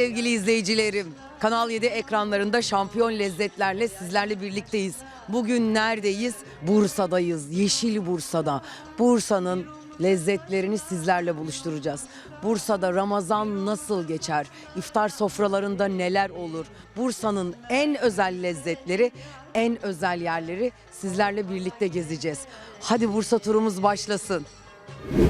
sevgili izleyicilerim. Kanal 7 ekranlarında şampiyon lezzetlerle sizlerle birlikteyiz. Bugün neredeyiz? Bursa'dayız. Yeşil Bursa'da. Bursa'nın lezzetlerini sizlerle buluşturacağız. Bursa'da Ramazan nasıl geçer? İftar sofralarında neler olur? Bursa'nın en özel lezzetleri, en özel yerleri sizlerle birlikte gezeceğiz. Hadi Bursa turumuz başlasın.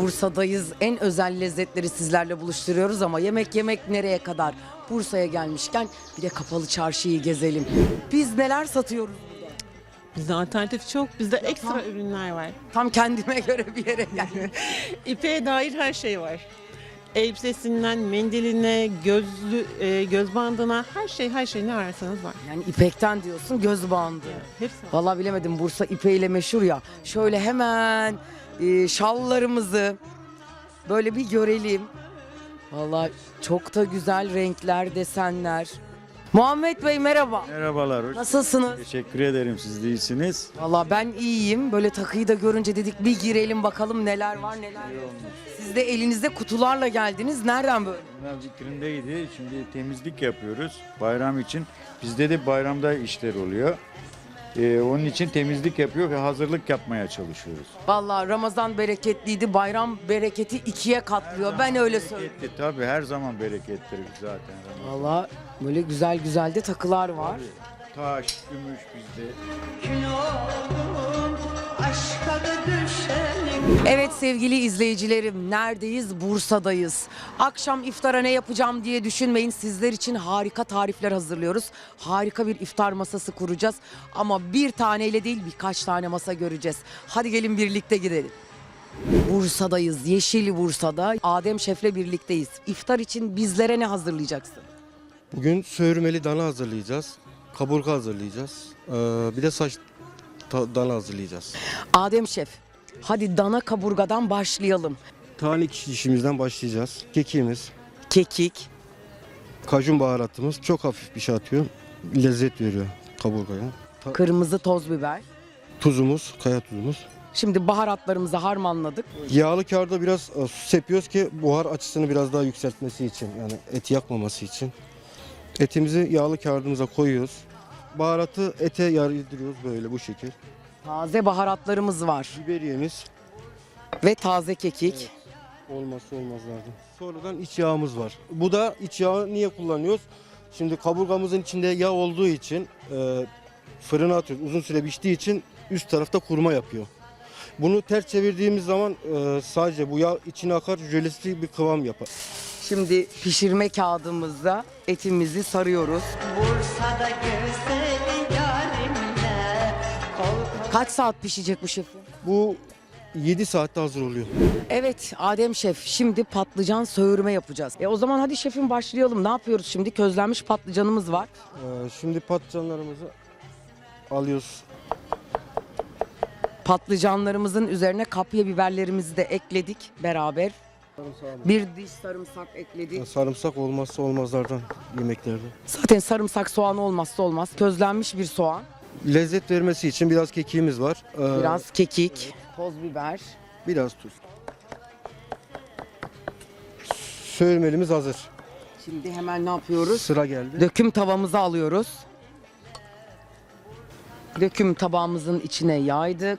Bursa'dayız. En özel lezzetleri sizlerle buluşturuyoruz ama yemek yemek nereye kadar? Bursa'ya gelmişken bir de kapalı çarşıyı gezelim. Biz neler satıyoruz? Bizde alternatif çok. Bizde ekstra ürünler var. Tam kendime göre bir yere geldim. İpeğe dair her şey var. Elbisesinden mendiline, gözlü, e, göz bandına her şey her şey ne ararsanız var. yani ipekten diyorsun göz bandı. Hepsi var. Vallahi bilemedim Bursa ipeğiyle meşhur ya. Şöyle hemen e, şallarımızı böyle bir görelim. Vallahi çok da güzel renkler, desenler. Muhammed Bey merhaba. Merhabalar, hoş Nasılsınız? Teşekkür ederim siz de iyisiniz. Valla ben iyiyim. Böyle takıyı da görünce dedik bir girelim bakalım neler var neler yok. Siz de elinizde kutularla geldiniz. Nereden böyle? Bunlar vitrindeydi, şimdi temizlik yapıyoruz bayram için. Bizde de bayramda işler oluyor. Ee, onun için temizlik yapıyor ve hazırlık yapmaya çalışıyoruz. Valla Ramazan bereketliydi. Bayram bereketi ikiye katlıyor. Ben öyle söyleyeyim. Bereketli tabii her zaman berekettir zaten. Ramazan. Valla böyle güzel güzel de takılar var. Taş, gümüş bizde. Evet sevgili izleyicilerim neredeyiz? Bursa'dayız. Akşam iftara ne yapacağım diye düşünmeyin. Sizler için harika tarifler hazırlıyoruz. Harika bir iftar masası kuracağız. Ama bir taneyle değil birkaç tane masa göreceğiz. Hadi gelin birlikte gidelim. Bursa'dayız. Yeşil Bursa'da. Adem Şef'le birlikteyiz. İftar için bizlere ne hazırlayacaksın? Bugün söğürmeli dana hazırlayacağız. Kaburga hazırlayacağız. Ee, bir de saç ta- dana hazırlayacağız. Adem Şef, hadi dana kaburgadan başlayalım. Tane işimizden başlayacağız. Kekiğimiz, Kekik, kajun baharatımız çok hafif bir şey atıyor. Lezzet veriyor kaburgaya. Ta- kırmızı toz biber. tuzumuz, kaya tuzumuz. Şimdi baharatlarımızı harmanladık. Yağlı kağıda biraz e, su sepiyoruz ki buhar açısını biraz daha yükseltmesi için. Yani eti yakmaması için. Etimizi yağlı kağıdımıza koyuyoruz. Baharatı ete yardırıyoruz böyle bu şekil. Taze baharatlarımız var Biberiyemiz, ve taze kekik. Olmazsa olmazlardan. Sonradan iç yağımız var. Bu da iç yağı niye kullanıyoruz? Şimdi kaburgamızın içinde yağ olduğu için e, fırına atıyoruz. Uzun süre piştiği için üst tarafta kurma yapıyor. Bunu ters çevirdiğimiz zaman e, sadece bu yağ içine akar jölesi bir kıvam yapar. Şimdi pişirme kağıdımızda etimizi sarıyoruz. Bursa'da Kol Kaç saat pişecek bu şefim? Bu 7 saatte hazır oluyor. Evet Adem Şef şimdi patlıcan söğürme yapacağız. E o zaman hadi şefim başlayalım. Ne yapıyoruz şimdi? Közlenmiş patlıcanımız var. E, şimdi patlıcanlarımızı alıyoruz. Patlıcanlarımızın üzerine kapya biberlerimizi de ekledik beraber. Bir diş sarımsak ekledik. Sarımsak olmazsa olmazlardan yemeklerde. Zaten sarımsak soğan olmazsa olmaz. Közlenmiş bir soğan, Lezzet vermesi için biraz kekiğimiz var. E, biraz kekik, toz biber. Biraz tuz. Söğürmelimiz hazır. Şimdi hemen ne yapıyoruz? Sıra geldi. Döküm tavamızı alıyoruz. Döküm tabağımızın içine yaydık.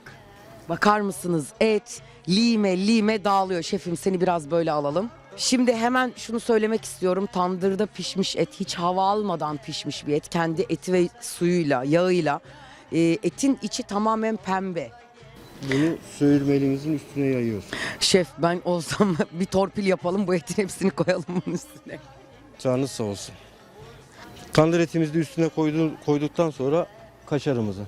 Bakar mısınız et lime lime dağılıyor. Şefim seni biraz böyle alalım. Şimdi hemen şunu söylemek istiyorum. Tandırda pişmiş et hiç hava almadan pişmiş bir et. Kendi eti ve suyuyla, yağıyla. Ee, etin içi tamamen pembe. Bunu söğürmelimizin üstüne yayıyoruz. Şef ben olsam bir torpil yapalım bu etin hepsini koyalım bunun üstüne. Canınız sağ olsun. Tandır etimizi de üstüne koydu, koyduktan sonra kaşarımızı.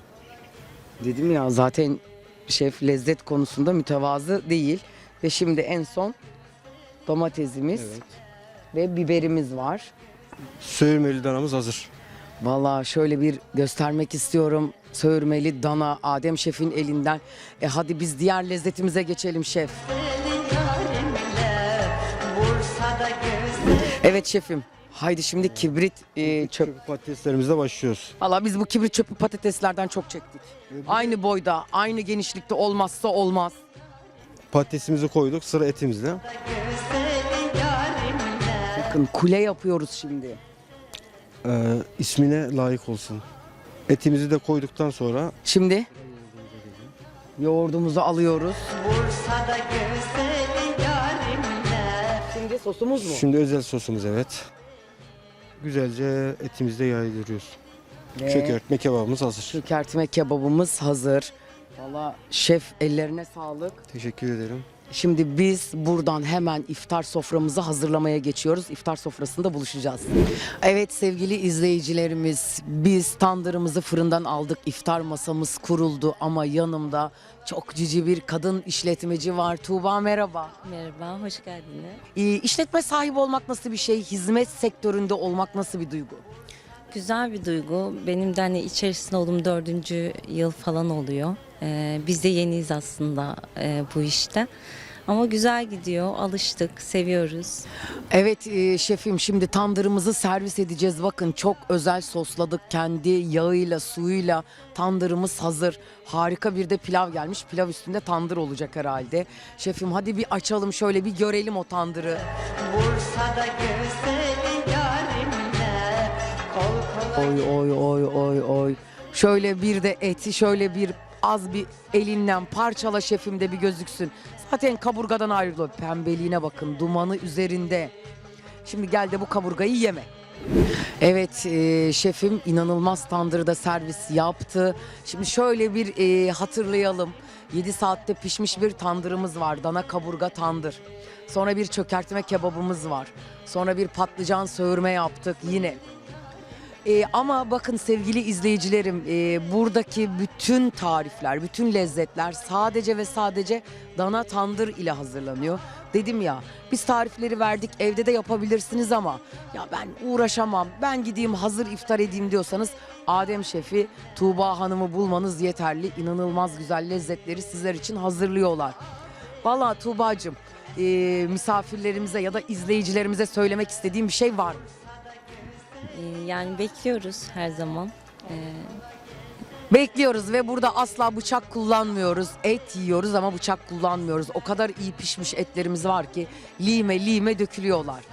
Dedim ya zaten şef lezzet konusunda mütevazı değil. Ve şimdi en son domatesimiz Evet. ve biberimiz var. Söğürmeli danamız hazır. Valla şöyle bir göstermek istiyorum. Söğürmeli dana Adem Şef'in elinden. E hadi biz diğer lezzetimize geçelim şef. Bursa'da Evet şefim. Haydi şimdi kibrit e, çöp. Çöp patateslerimizle başlıyoruz. Valla biz bu kibrit çöpü patateslerden çok çektik. Aynı boyda, aynı genişlikte olmazsa olmaz. Patatesimizi koyduk sıra etimizle. Bakın kule yapıyoruz şimdi. Ee, ismine layık olsun. Etimizi de koyduktan sonra Şimdi yoğurdumuzu alıyoruz. Bursa'da yarimle Şimdi sosumuz mu? şimdi özel sosumuz evet. Güzelce etimizde yaydırıyoruz. Ve Çökertme kebabımız hazır. çökertme kebabımız hazır. Valla şef ellerine sağlık. Teşekkür ederim. Şimdi biz buradan hemen iftar soframızı hazırlamaya geçiyoruz. İftar sofrasında buluşacağız. Evet sevgili izleyicilerimiz biz tandırımızı fırından aldık. İftar masamız kuruldu ama yanımda çok cici bir kadın işletmeci var. Tuğba merhaba. Merhaba, hoş geldiniz. Ee, işletme sahibi olmak nasıl bir şey? Hizmet sektöründe olmak nasıl bir duygu? Güzel bir duygu. Benim de hani içerisinde olduğum dördüncü yıl falan oluyor. Ee, biz de yeniyiz aslında e, bu işte. Ama güzel gidiyor, alıştık, seviyoruz. Evet e, şefim şimdi tandırımızı servis edeceğiz. Bakın çok özel sosladık. Kendi yağıyla suyuyla tandırımız hazır. Harika bir de pilav gelmiş. Pilav üstünde tandır olacak herhalde. Şefim hadi bir açalım şöyle bir görelim o tandırı. Bursa'da güzel yarimle Kol kola Oy oy oy oy oy. Şöyle bir de eti şöyle bir az bir elinden parçala şefim de bir gözüksün. Zaten kaburgadan ayrılıyor. Pembeliğine bakın dumanı üzerinde. Şimdi gel de bu kaburgayı yeme. Evet e, şefim inanılmaz tandırda servis yaptı. Şimdi şöyle bir e, hatırlayalım. 7 saatte pişmiş bir tandırımız var. Dana kaburga tandır. Sonra bir çökertme kebabımız var. Sonra bir patlıcan söğürme yaptık yine. Ee, ama bakın sevgili izleyicilerim e, buradaki bütün tarifler, bütün lezzetler sadece ve sadece dana tandır ile hazırlanıyor. Dedim ya biz tarifleri verdik evde de yapabilirsiniz ama ya ben uğraşamam ben gideyim hazır iftar edeyim diyorsanız Adem Şef'i Tuğba Hanım'ı bulmanız yeterli. İnanılmaz güzel lezzetleri sizler için hazırlıyorlar. Vallahi Tuğba'cığım e, misafirlerimize ya da izleyicilerimize söylemek istediğim bir şey var mı? Ee, yani bekliyoruz her zaman. Ee, Bekliyoruz ve burada asla bıçak kullanmıyoruz. Et yiyoruz ama bıçak kullanmıyoruz. O kadar iyi pişmiş etlerimiz var ki lime lime dökülüyorlar.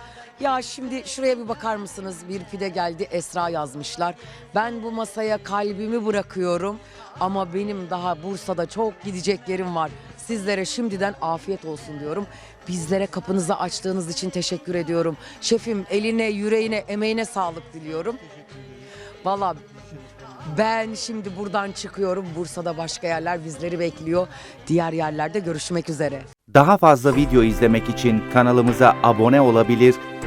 Ya şimdi şuraya bir bakar mısınız? Bir pide geldi Esra yazmışlar. Ben bu masaya kalbimi bırakıyorum ama benim daha Bursa'da çok gidecek yerim var. Sizlere şimdiden afiyet olsun diyorum. Bizlere kapınızı açtığınız için teşekkür ediyorum. Şefim eline, yüreğine, emeğine sağlık diliyorum. Valla ben şimdi buradan çıkıyorum. Bursa'da başka yerler bizleri bekliyor. Diğer yerlerde görüşmek üzere. Daha fazla video izlemek için kanalımıza abone olabilir,